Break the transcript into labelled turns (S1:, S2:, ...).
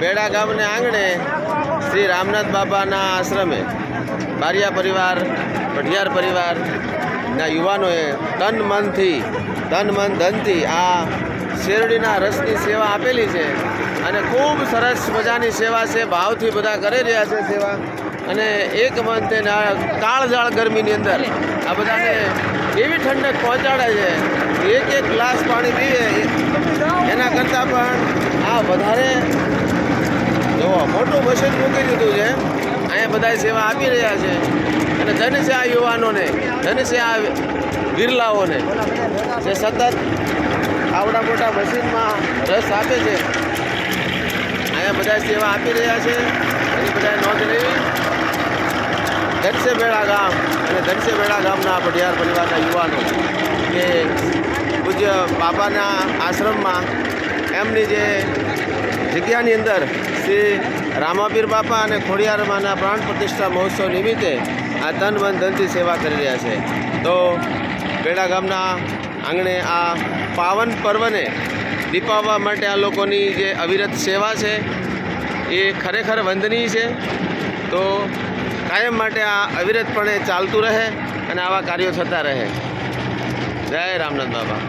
S1: બેડા ગામને આંગણે શ્રી રામનાથ બાબાના આશ્રમે બારિયા પરિવાર, પઢિયાર પરિવારના યુવાનોએ તન મનથી, તન મન ધનથી આ શેરડીના રસની સેવા આપેલી છે અને ખૂબ સરસ મજાની સેવા છે, ભાવથી બધા કરી રહ્યા છે સેવા અને એક મન તેને કાળઝાળ ગરમીની અંદર આ બધાને એવી ઠંડક પહોંચાડે છે, એક એક ગ્લાસ પાણી પીએ, એના કરતાં પણ આ વધારે દીધું છે. અહીંયા બધા સેવા આપી રહ્યા છે. અને ધન છે આ યુવાનોને. ધન છે આ વિરલાઓને જે સતત આવડા મોટા મશીનમાં રસ આપે છે. અહીંયા બધા સેવા આપી રહ્યા છે. એની બધા નોંધ લેવી ધનસે બેડા ગામ. અને ધનસે ગામના પઢિયાર પરિવારના યુવાનો. કે પૂજ્ય બાબાના આશ્રમમાં એમની જે જગ્યાની અંદર શ્રી રામાપીર બાપા અને ખોડિયારમાના પ્રાણ પ્રતિષ્ઠા મહોત્સવ નિમિત્તે આ તન મન ધનથી સેવા કરી રહ્યા છે. તો બેડા ગામના આંગણે આ પાવન પર્વને દીપાવવા માટે આ લોકોની જે અવિરત સેવા છે, એ ખરેખર વંદનીય છે. તો કાયમ માટે આ અવિરતપણે ચાલતું રહે અને આવા કાર્યો થતા રહે. જય રામનાથ બાબા